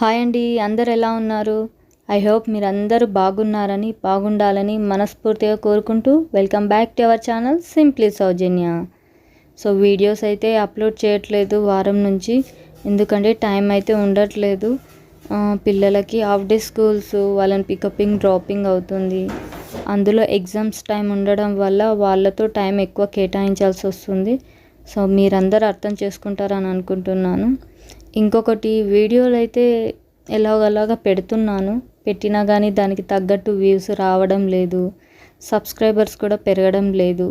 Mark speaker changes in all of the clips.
Speaker 1: Hi అండి అందరు ఎలా ఉన్నారు? ఐ హోప్ మీరు అందరూ బాగున్నారని బాగుండాలని మనస్ఫూర్తిగా కోరుకుంటూ welcome back to our channel simply Soujanya. So videos అయితే అప్లోడ్ చేయట్లేదు వారం నుంచి. ఎందుకంటే టైం అయితే ఉండట్లేదు. పిల్లలకి హాఫ్ డే స్కూల్స్ వాళ్ళని పికపింగ్ డ్రాపింగ్ అవుతుంది. అందులో ఎగ్జామ్స్ టైం ఉండడం వల్ల వాళ్ళతో టైం ఎక్కువ కేటాయించాల్సి వస్తుంది. సో మీరందరూ అర్థం చేసుకుంటారని అనుకుంటున్నాను. ఇంకొకటి వీడియోలు అయితే ఎలాగలాగా పెడుతున్నాను. పెట్టినా కానీ దానికి తగ్గట్టు వ్యూస్ రావడం లేదు. సబ్స్క్రైబర్స్ కూడా పెరగడం లేదు.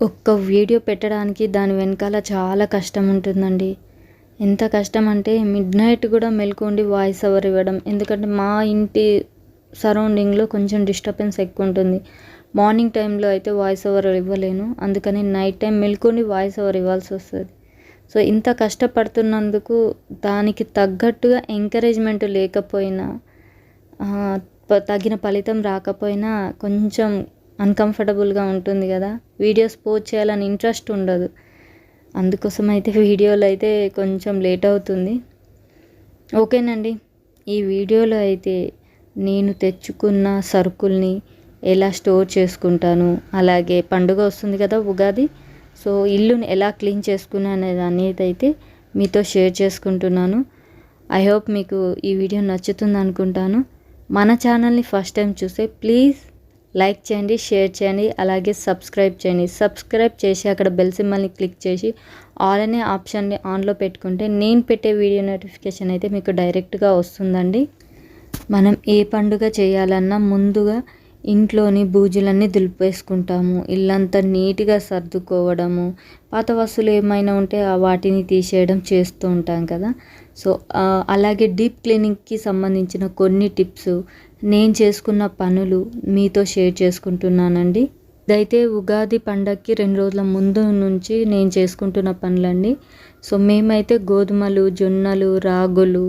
Speaker 1: ఒక్క వీడియో పెట్టడానికి దాని వెనకాల చాలా కష్టం ఉంటుందండి ఎంత కష్టం అంటే మిడ్ నైట్ కూడా మెల్కొండి వాయిస్ ఓవర్ ఇవ్వడం. ఎందుకంటే మా ఇంటి సరౌండింగ్లో కొంచెం డిస్టర్బెన్స్ ఎక్కువ ఉంటుంది మార్నింగ్ టైంలో అయితే వాయిస్ ఓవర్ ఇవ్వలేను. అందుకని నైట్ టైం మెల్కొండి వాయిస్ ఓవర్ ఇవ్వాల్సి వస్తుంది సో ఇంత కష్టపడుతున్నందుకు దానికి తగ్గట్టుగా ఎంకరేజ్మెంట్ లేకపోయినా తగిన ఫలితం రాకపోయినా కొంచెం అన్కంఫర్టబుల్గా ఉంటుంది కదా. వీడియోస్ పోస్ట్ చేయాలని ఇంట్రెస్ట్ ఉండదు. అందుకోసం అయితే వీడియోలు అయితే కొంచెం లేట్ అవుతుంది. ఓకేనండి. ఈ వీడియోలో అయితే నేను తెచ్చుకున్న సరుకుల్ని ఎలా స్టోర్ చేసుకుంటాను? అలాగే పండుగ వస్తుంది కదా ఉగాది. సో ఇల్లుని ఎలా క్లీన్ చేసుకున్నాను అనేది అయితే మీతో షేర్ చేసుకుంటున్నాను. ఐ హోప్ మీకు ఈ వీడియో నచ్చుతుంది అనుకుంటాను. మన ఛానల్ని ఫస్ట్ టైం చూస్తే ప్లీజ్ లైక్ చేయండి షేర్ చేయండి అలాగే సబ్స్క్రైబ్ చేయండి. సబ్స్క్రైబ్ చేసి అక్కడ బెల్ సింబల్ని క్లిక్ చేసి ఆల్ అనే ఆప్షన్ని ఆన్లో పెట్టుకుంటే నేను పెట్టే వీడియో నోటిఫికేషన్ అయితే మీకు డైరెక్ట్గా వస్తుందండి. మనం ఏ పండుగ చేయాలన్నా ముందుగా ఇంట్లోని బూజులన్నీ దులిపేసుకుంటాము. ఇల్లంతా నీట్గా సర్దుకోవడము. పాత వస్తువులు ఏమైనా ఉంటే ఆ వాటిని తీసేయడం చేస్తూ ఉంటాం కదా. సో అలాగే డీప్ క్లీనింగ్కి సంబంధించిన కొన్ని టిప్స్. నేను చేసుకున్న పనులు మీతో షేర్ చేసుకుంటున్నానండి. ఇదైతే ఉగాది పండగకి రెండు రోజుల ముందు నుంచి నేను చేసుకుంటున్న పనులండి. సో మేమైతే గోధుమలు జొన్నలు రాగులు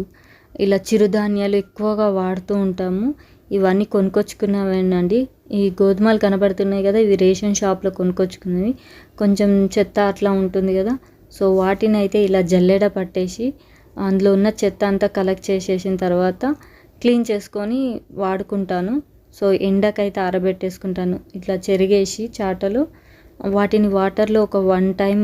Speaker 1: ఇలా చిరుధాన్యాలు ఎక్కువగా వాడుతూ ఉంటాము. ఇవన్నీ కొనుక్కొచ్చుకున్నవేనండి ఈ గోధుమలు కనబడుతున్నాయి కదా ఇవి రేషన్ షాప్లో కొనుక్కొచ్చుకున్నవి. కొంచెం చెత్త అట్లా ఉంటుంది కదా. సో వాటిని అయితే ఇలా జల్లెడ పట్టేసి అందులో ఉన్న చెత్త అంతా కలెక్ట్ చేసేసిన తర్వాత క్లీన్ చేసుకొని వాడుకుంటాను. సో ఎండకైతే ఆరబెట్టేసుకుంటాను. ఇట్లా చెరిగేసి చాటలు వాటిని వాటర్లో ఒక వన్ టైం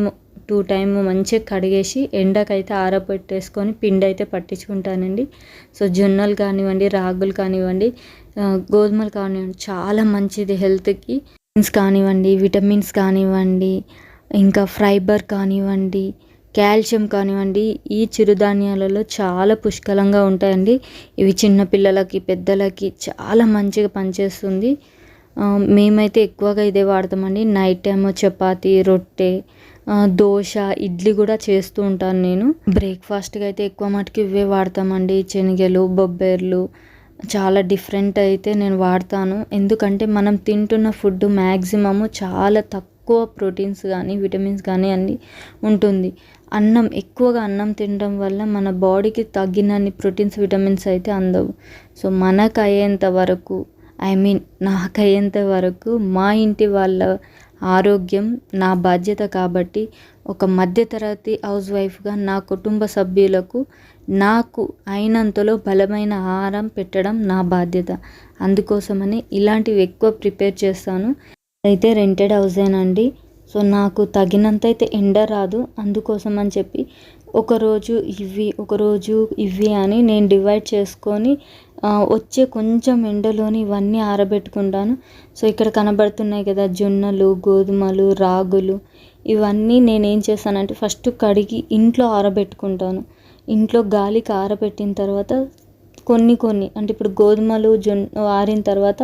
Speaker 1: టూ టైము మంచిగా కడిగేసి ఎండకైతే ఆరబెట్టేసుకొని పిండి అయితే పట్టించుకుంటానండి. సో జొన్నలు కానివ్వండి రాగులు కానివ్వండి గోధుమలు కానివ్వండి చాలా మంచిది హెల్త్కి. విటమిన్స్ కానివ్వండి విటమిన్స్ కానివ్వండి ఇంకా ఫైబర్ కానివ్వండి కాల్షియం కానివ్వండి ఈ చిరుధాన్యాలలో చాలా పుష్కలంగా ఉంటాయండి. ఇవి చిన్నపిల్లలకి పెద్దలకి చాలా మంచిగా పనిచేస్తుంది. మేమైతే ఎక్కువగా ఇదే వాడతామండి. నైట్ టైం చపాతి రొట్టె దోశ ఇడ్లీ కూడా చేస్తూ ఉంటాను నేను. బ్రేక్ఫాస్ట్గా అయితే ఎక్కువ మటుకు ఇవే వాడతామండి. శనగలు బొబ్బెర్లు చాలా డిఫరెంట్ అయితే నేను వాడతాను. ఎందుకంటే మనం తింటున్న ఫుడ్ మ్యాక్సిమము చాలా తక్కువ ప్రోటీన్స్ కానీ విటమిన్స్ కానీ అన్నీ ఉంటుంది. అన్నం ఎక్కువగా అన్నం తినడం వల్ల మన బాడీకి తగ్గినన్ని ప్రోటీన్స్ విటమిన్స్ అయితే అందవు. సో మనకు అయ్యేంత వరకు ఐ మీన్ నాకు అయ్యేంత వరకు మా ఇంటి వాళ్ళ ఆరోగ్యం నా బాధ్యత కాబట్టి ఒక మధ్యతరగతి హౌస్ వైఫ్గా నా కుటుంబ సభ్యులకు నాకు అయినంతలో బలమైన ఆహారం పెట్టడం నా బాధ్యత. అందుకోసమని ఇలాంటివి ఎక్కువ ప్రిపేర్ చేస్తాను. అయితే రెంటెడ్ హౌసేనండి. సో నాకు తగినంత అయితే ఎండ రాదు. అందుకోసం అని చెప్పి ఒకరోజు ఇవి ఒకరోజు ఇవి అని నేను డివైడ్ చేసుకొని వచ్చే కొంచెం ఎండలోని ఇవన్నీ ఆరబెట్టుకుంటాను. సో ఇక్కడ కనబడుతున్నాయి కదా జొన్నలు గోధుమలు రాగులు. ఇవన్నీ నేను ఏం చేస్తానంటే ఫస్ట్ కడిగి ఇంట్లో ఆరబెట్టుకుంటాను. ఇంట్లో గాలికి ఆరబెట్టిన తర్వాత కొన్ని కొన్ని అంటే ఇప్పుడు గోధుమలు జొన్న ఆరిన తర్వాత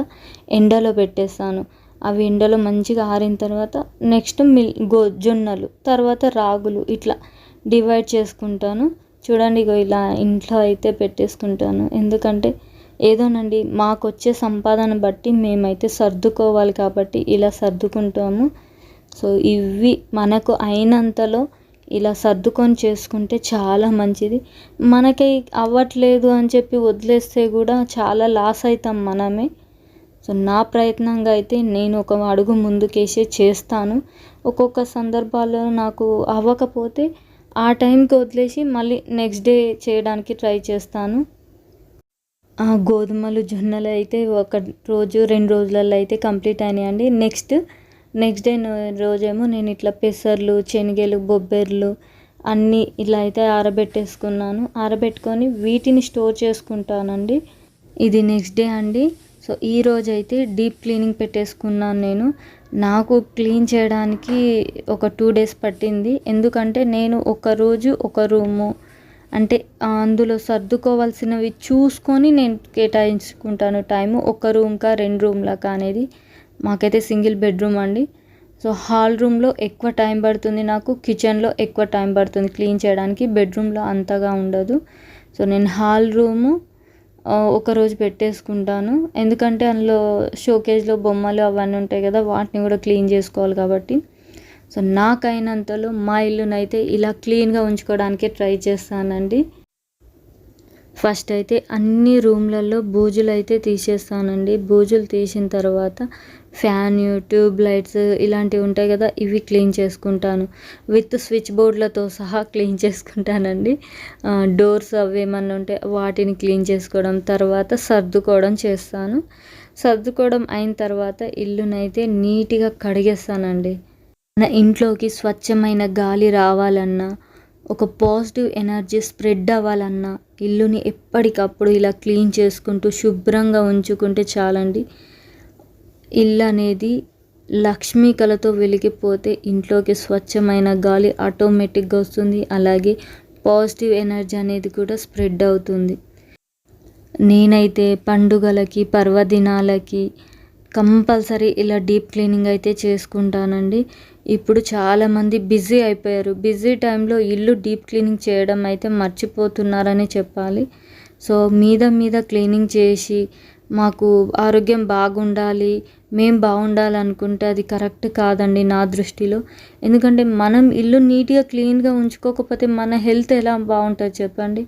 Speaker 1: ఎండలో పెట్టేస్తాను. అవి ఎండలో మంచిగా ఆరిన తర్వాత నెక్స్ట్ మిల్ గో జొన్నలు తర్వాత రాగులు ఇట్లా డివైడ్ చేసుకుంటాను. చూడండి ఇగో ఇలా ఇంట్లో అయితే పెట్టేసుకుంటాను. ఎందుకంటే ఏదోనండి మాకు వచ్చే సంపాదన బట్టి మేమైతే సర్దుకోవాలి కాబట్టి ఇలా సర్దుకుంటాము. సో ఇవి మనకు అయినంతలో ఇలా సర్దుకొని చేసుకుంటే చాలా మంచిది. మనకి అవ్వట్లేదు అని చెప్పి వదిలేస్తే కూడా చాలా లాస్ అవుతాం మనమే. సో నా ప్రయత్నంగా అయితే నేను ఒక అడుగు ముందుకేసి చేస్తాను. ఒక్కొక్క సందర్భాల్లో నాకు అవ్వకపోతే ఆ టైంకి వదిలేసి మళ్ళీ నెక్స్ట్ డే చేయడానికి ట్రై చేస్తాను. గోధుమలు జొన్నలు అయితే ఒక రోజు రెండు రోజులలో అయితే కంప్లీట్ అయినాయండి. నెక్స్ట్ నెక్స్ట్ డే రోజేమో నేను ఇట్లా పెసర్లు శనగలు బొబ్బెర్లు అన్నీ ఇలా అయితే ఆరబెట్టేసుకున్నాను. ఆరబెట్టుకొని వీటిని స్టోర్ చేసుకుంటానండి. ఇది నెక్స్ట్ డే అండి. సో ఈ రోజు అయితే డీప్ క్లీనింగ్ పెట్టేసుకున్నాను నేను. నాకు క్లీన్ చేయడానికి ఒక టూ డేస్ పట్టింది. ఎందుకంటే నేను ఒక రోజు ఒక రూము అంటే అందులో సర్దుకోవాల్సినవి చూసుకొని నేను కేటాయించుకుంటాను టైము. ఒక రూమ్కా రెండు రూమ్లకా అనేది మాకైతే సింగిల్ బెడ్రూమ్ అండి. సో హాల్ రూమ్లో ఎక్కువ టైం పడుతుంది నాకు కిచెన్లో ఎక్కువ టైం పడుతుంది క్లీన్ చేయడానికి. బెడ్రూమ్లో అంతగా ఉండదు. సో నేను హాల్ రూము ఒకరోజు పెట్టేసుకుంటాను. ఎందుకంటే అందులో షోకేజ్లో బొమ్మలు అవన్నీ ఉంటాయి కదా వాటిని కూడా క్లీన్ చేసుకోవాలి కాబట్టి. సో నాకైనంతలో మా ఇల్లునైతే ఇలా క్లీన్గా ఉంచుకోవడానికే ట్రై చేస్తానండి. ఫస్ట్ అయితే అన్ని రూమ్లలో బూజులు అయితే తీసేస్తానండి. బూజులు తీసిన తర్వాత ఫ్యాన్ ట్యూబ్ లైట్స్ ఇలాంటివి ఉంటాయి కదా ఇవి క్లీన్ చేసుకుంటాను. విత్ స్విచ్ బోర్డులతో సహా క్లీన్ చేసుకుంటానండి. డోర్స్ అవి ఏమన్నా ఉంటే వాటిని క్లీన్ చేసుకోవడం తర్వాత సర్దుకోవడం చేస్తాను. సర్దుకోవడం అయిన తర్వాత ఇల్లునైతే నీట్గా కడిగేస్తానండి. నా ఇంట్లోకి స్వచ్ఛమైన గాలి రావాలన్నా ఒక పాజిటివ్ ఎనర్జీ స్ప్రెడ్ అవ్వాలన్నా ఇల్లుని ఎప్పటికప్పుడు ఇలా క్లీన్ చేసుకుంటూ శుభ్రంగా ఉంచుకుంటే చాలండి. ఇల్లు అనేది లక్ష్మీ కళతో వెలిగిపోతే ఇంట్లోకి స్వచ్ఛమైన గాలి ఆటోమేటిక్గా వస్తుంది. అలాగే పాజిటివ్ ఎనర్జీ అనేది కూడా స్ప్రెడ్ అవుతుంది. నేనైతే పండుగలకి పర్వదినాలకి కంపల్సరీ ఇలా డీప్ క్లీనింగ్ అయితే చేసుకుంటానండి. ఇప్పుడు చాలామంది బిజీ అయిపోయారు. బిజీ టైంలో ఇల్లు డీప్ క్లీనింగ్ చేయడం అయితే మర్చిపోతున్నారని చెప్పాలి. సో మీద మీద క్లీనింగ్ చేసి మాకు ఆరోగ్యం బాగుండాలి మేము బాగుండాలనుకుంటే అది కరెక్ట్ కాదండి నా దృష్టిలో. ఎందుకంటే మనం ఇల్లు నీట్గా క్లీన్గా ఉంచుకోకపోతే మన హెల్త్ ఎలా బాగుంటుంది చెప్పండి?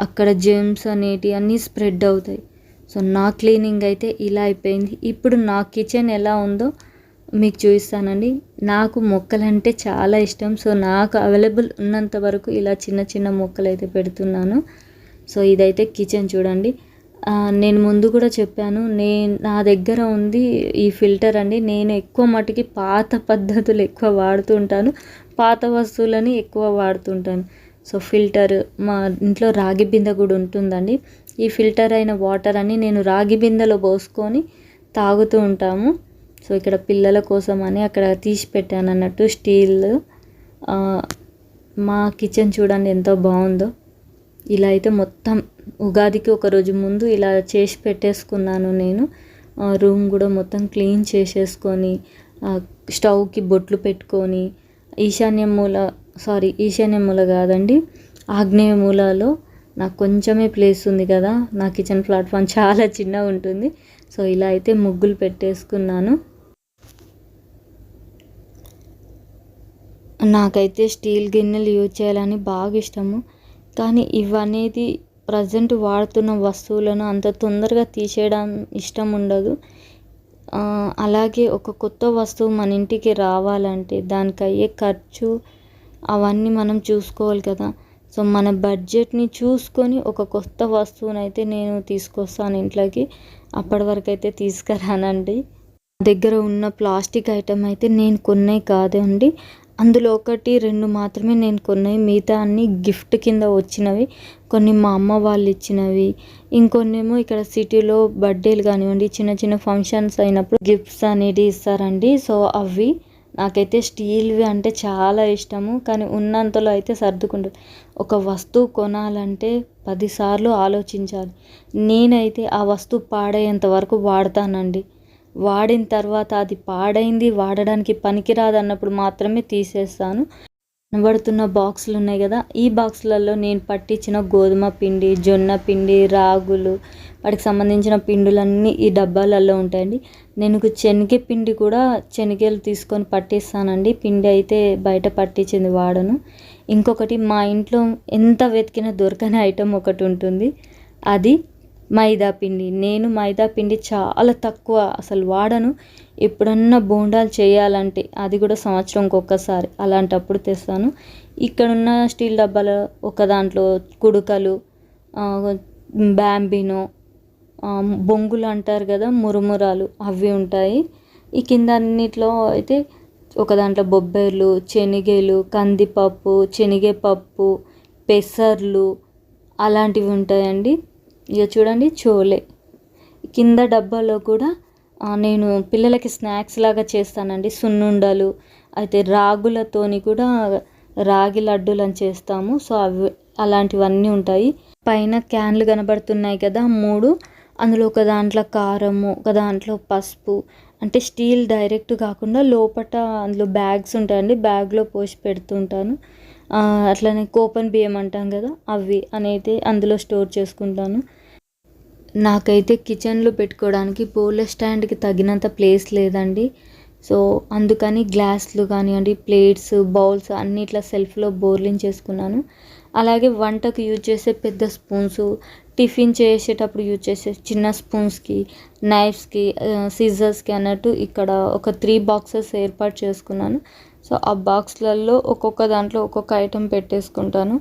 Speaker 1: అక్కడ జెమ్స్ అనేటివి అన్నీ స్ప్రెడ్ అవుతాయి. సో నా క్లీనింగ్ అయితే ఇలా అయిపోయింది. ఇప్పుడు నా కిచెన్ ఎలా ఉందో మీకు చూపిస్తానండి. నాకు మొక్కలంటే చాలా ఇష్టం. సో నాకు అవైలబుల్ ఉన్నంత వరకు ఇలా చిన్న చిన్న మొక్కలు అయితే పెడుతున్నాను. సో ఇదైతే కిచెన్ చూడండి. నేను ముందు కూడా చెప్పాను నేను నా దగ్గర ఉంది ఈ ఫిల్టర్ అండి. నేను ఎక్కువ మటుకి పాత పద్ధతులు ఎక్కువ వాడుతూ ఉంటాను. పాత వస్తువులని ఎక్కువ వాడుతుంటాను సో ఫిల్టర్ మా ఇంట్లో రాగి బిందె కూడా ఉంటుందండి. ఈ ఫిల్టర్ అయిన వాటర్ అని నేను రాగి బిందెలో పోసుకొని తాగుతూ ఉంటాము. సో ఇక్కడ పిల్లల కోసం అని అక్కడ తీసి పెట్టాను అన్నట్టు స్టీల్ మా కిచెన్ చూడండి ఎంతో బాగుందో. ఇలా అయితే మొత్తం ఉగాదికి ఒక రోజు ముందు ఇలా చేసి పెట్టేసుకున్నాను నేను. రూమ్ కూడా మొత్తం క్లీన్ చేసేసుకొని స్టవ్కి బొట్లు పెట్టుకొని ఈశాన్య మూల సారీ ఈశాన్య మూల కాదండి ఆగ్నేయ మూలలో నాకు కొంచెమే ప్లేస్ ఉంది కదా. నా కిచెన్ ప్లాట్ఫామ్ చాలా చిన్నగా ఉంటుంది. సో ఇలా అయితే ముగ్గులు పెట్టేసుకున్నాను. నాకైతే స్టీల్ గిన్నెలు యూజ్ చేయాలని బాగా ఇష్టము. కానీ ఇవనేది ప్రజెంట్ వాడుతున్న వస్తువులను అంత తొందరగా తీసేయడం ఇష్టం ఉండదు. అలాగే ఒక కొత్త వస్తువు మన ఇంటికి రావాలంటే దానికి అయ్యే ఖర్చు అవన్నీ మనం చూసుకోవాలి కదా. సో మన బడ్జెట్ని చూసుకొని ఒక కొత్త వస్తువుని అయితే నేను తీసుకొస్తాను ఇంట్లోకి. అప్పటి వరకు అయితే తీసుకురానండి. దగ్గర ఉన్న ప్లాస్టిక్ ఐటమ్ అయితే నేను కొన్నే కాదండి. అందులో ఒకటి రెండు మాత్రమే నేను కొన్నాయి మిగతా అన్ని గిఫ్ట్ కింద వచ్చినవి. కొన్ని మా అమ్మ వాళ్ళు ఇచ్చినవి. ఇంకొన్నేమో ఇక్కడ సిటీలో బర్త్డేలు కానివ్వండి చిన్న చిన్న ఫంక్షన్స్ అయినప్పుడు గిఫ్ట్స్ అనేది ఇస్తారండి. సో అవి నాకైతే స్టీల్వి అంటే చాలా ఇష్టము కానీ ఉన్నంతలో అయితే సర్దుకుంటుంది ఒక వస్తువు కొనాలంటే పదిసార్లు ఆలోచించాలి. నేనైతే ఆ వస్తువు పాడయ్యేంత వరకు వాడతానండి. వాడిన తర్వాత అది పాడైంది వాడడానికి పనికిరాదు అన్నప్పుడు మాత్రమే తీసేస్తాను. కనబడుతున్న బాక్సులు ఉన్నాయి కదా ఈ బాక్సులలో నేను పట్టించిన గోధుమ పిండి జొన్న పిండి రాగులు వాటికి సంబంధించిన పిండులన్నీ ఈ డబ్బాలలో ఉంటాయండి. నేను శనగ పిండి కూడా శనగలు తీసుకొని పట్టిస్తానండి. పిండి అయితే బయట పట్టించింది వాడను. ఇంకొకటి మా ఇంట్లో ఎంత వెతికినా దొరకని ఐటెం ఒకటి ఉంటుంది. అది మైదా పిండి. నేను మైదా పిండి చాలా తక్కువ అసలు వాడను. ఎప్పుడన్నా బోండాలు చేయాలంటే అది కూడా సంవత్సరంకి ఒక్కసారి అలాంటప్పుడు తెస్తాను. ఇక్కడ ఉన్న స్టీల్ డబ్బాల ఒక దాంట్లో కుడుకలు బ్యాంబినో బొంగులు అంటారు కదా మురుమురాలు అవి ఉంటాయి. ఈ కింద అన్నిట్లో అయితే ఒక దాంట్లో బొబ్బర్లు శనగలు కందిపప్పు శనగపప్పు పెసర్లు అలాంటివి ఉంటాయండి. ఇక చూడండి చోలే. కింద డబ్బాలో కూడా నేను పిల్లలకి స్నాక్స్ లాగా చేస్తానండి. సున్నుండలు అయితే రాగులతోని కూడా రాగి లడ్డూలు అని చేస్తాము. సో అవి అలాంటివన్నీ ఉంటాయి. పైన క్యాన్లు కనబడుతున్నాయి కదా మూడు. అందులో ఒక దాంట్లో కారము ఒక దాంట్లో పసుపు. అంటే స్టీల్ డైరెక్ట్ కాకుండా లోపట అందులో బ్యాగ్స్ ఉంటాయండి. బ్యాగ్లో పోసి పెడుతుంటాను అట్లనే కూపన్ బియ్యం అంటాం కదా అవి అనేది అందులో స్టోర్ చేసుకుంటాను. నాకైతే కిచెన్లో పెట్టుకోవడానికి పూల స్టాండ్కి తగినంత ప్లేస్ లేదండి. సో అందుకని గ్లాసులు కానివ్వండి ప్లేట్స్ బౌల్స్ అన్ని ఇట్లా సెల్ఫ్లో బోర్లింగ్ చేసుకున్నాను. అలాగే వంటకు యూజ్ చేసే పెద్ద స్పూన్స్ టిఫిన్ చేసేటప్పుడు యూజ్ చేసే చిన్న స్పూన్స్కి నైఫ్స్కి సిజర్స్కి అన్నట్టు ఇక్కడ ఒక త్రీ బాక్సెస్ ఏర్పాటు చేసుకున్నాను. సో ఆ బాక్స్లలో ఒక్కొక్క దాంట్లో ఒక్కొక్క ఐటెం పెట్టేసుకుంటాను.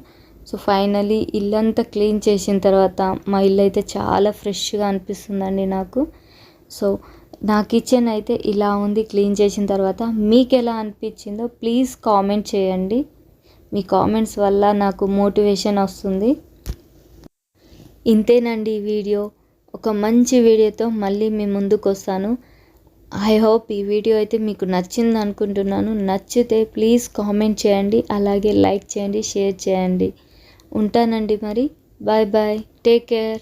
Speaker 1: సో ఫైనలీ ఇల్లంతా క్లీన్ చేసిన తర్వాత మా ఇల్లు అయితే చాలా ఫ్రెష్గా అనిపిస్తుందండి నాకు. సో నా కిచెన్ అయితే ఇలా ఉంది క్లీన్ చేసిన తర్వాత మీకు ఎలా అనిపించిందో ప్లీజ్ కామెంట్ చేయండి. మీ కామెంట్స్ వల్ల నాకు మోటివేషన్ వస్తుంది. ఇంతేనండి ఈ వీడియో. ఒక మంచి వీడియోతో మళ్ళీ మీ ముందుకు వస్తాను ఐ హోప్ ఈ వీడియో అయితే మీకు నచ్చింది అనుకుంటున్నాను. నచ్చితే ప్లీజ్ కామెంట్ చేయండి అలాగే లైక్ చేయండి షేర్ చేయండి. ఉంటానండి మరి. Bye bye take care